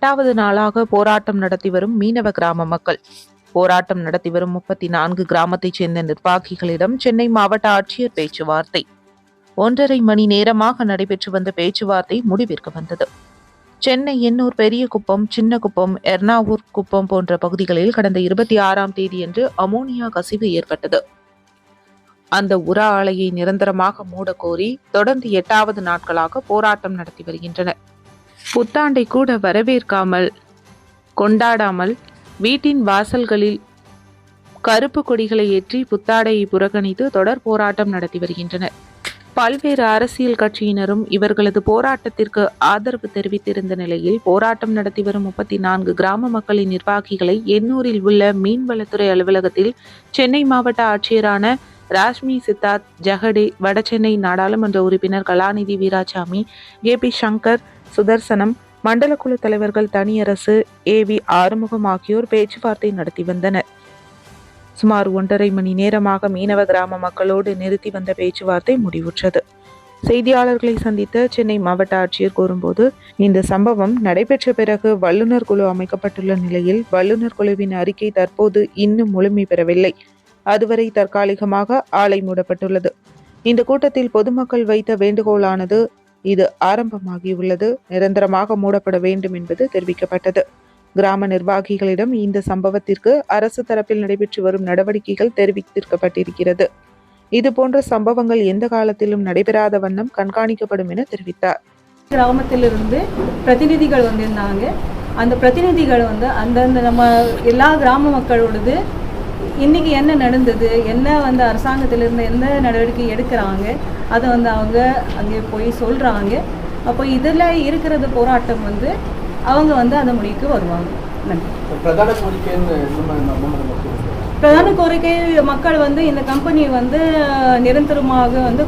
எட்டாவது நாளாக போராட்டம் நடத்தி வரும் மீனவ கிராம மக்கள். போராட்டம் நடத்தி வரும் முப்பத்தி நான்கு கிராமத்தைச் சேர்ந்த நிர்வாகிகளிடம் சென்னை மாவட்ட ஆட்சியர் பேச்சுவார்த்தை. ஒன்றரை மணி நேரமாக நடைபெற்று வந்த பேச்சுவார்த்தை முடிவிற்கு வந்தது. சென்னை எண்ணூர் பெரிய குப்பம் சின்ன குப்பம் எர்ணாவூர் குப்பம் போன்ற பகுதிகளில் கடந்த இருபத்தி ஆறாம் தேதியன்று அமோனியா கசிவு ஏற்பட்டது. அந்த உர ஆலையை நிரந்தரமாக மூடக்கோரி தொடர்ந்து எட்டாவது நாட்களாக போராட்டம் நடத்தி வருகின்றனர். புத்தாண்டை கூட வரவேற்காமல் கொண்டாடாமல் வீட்டின் வாசல்களில் கருப்பு கொடிகளை ஏற்றி புத்தாடையை புறக்கணித்து தொடர் போராட்டம் நடத்தி வருகின்றனர். பல்வேறு அரசியல் கட்சியினரும் இவர்களது போராட்டத்திற்கு ஆதரவு தெரிவித்திருந்த நிலையில் போராட்டம் நடத்தி வரும் முப்பத்தி நான்கு கிராம மக்களின் நிர்வாகிகளை எண்ணூரில் உள்ள மீன்வளத்துறை அலுவலகத்தில் சென்னை மாவட்ட ஆட்சியரான ராஷ்மி சித்தார்த் ஜெகடே வடசென்னை நாடாளுமன்ற உறுப்பினர் கலாநிதி வீராசாமி ஏ பி சங்கர் சுதர்சனம் மண்டல குழு தலைவர்கள் தனியரசு ஏ வி ஆறுமுகம் ஆகியோர் பேச்சுவார்த்தை நடத்தி வந்தனர். சுமார் ஒன்றரை மணி நேரமாக மீனவ கிராம மக்களோடு நிறுத்தி வந்த பேச்சுவார்த்தை முடிவுற்றது. செய்தியாளர்களை சந்தித்த சென்னை மாவட்ட ஆட்சியர் கூறும்போது இந்த சம்பவம் நடைபெற்ற பிறகு வல்லுநர் குழு அமைக்கப்பட்டுள்ள நிலையில் வல்லுநர் குழுவின் அறிக்கை தற்போது இன்னும் முழுமை பெறவில்லை அதுவரை தற்காலிகமாக ஆலை மூடப்பட்டுள்ளது. இந்த கூட்டத்தில் பொதுமக்கள் வைத்த வேண்டுகோளானது இது ஆரம்பமாகியுள்ளது. நிரந்தரமாக மூடப்பட வேண்டும் என்பது தெரிவிக்கப்பட்டது. கிராம நிர்வாகிகளிடம் இந்த சம்பவத்திற்கு அரசு தரப்பில் நடைபெற்று வரும் நடவடிக்கைகள் தெரிவித்திருக்கப்பட்டிருக்கிறது. இது போன்ற சம்பவங்கள் எந்த காலத்திலும் நடைபெறாத வண்ணம் கண்காணிக்கப்படும் என தெரிவித்தார். கிராமத்திலிருந்து பிரதிநிதிகள் வந்திருந்தாங்க. அந்த பிரதிநிதிகள் வந்து அந்தந்த நம்ம எல்லா கிராம மக்களோடது இன்னைக்கு என்ன நடந்தது? என்ன வந்து அரசாங்கத்திலிருந்து எந்த நடவடிக்கை எடுக்கிறாங்க? அதை வந்து அவங்க அங்கே போய் சொல்கிறாங்க அப்போ இதில் இருக்கிறது போராட்டம் வந்து அவங்க வந்து அந்த முடிவுக்கு வருவாங்க. நன்றி. பிரதான கோரிக்கை மக்கள் வந்து இந்த கம்பெனி வந்து நிரந்தரமாக வந்து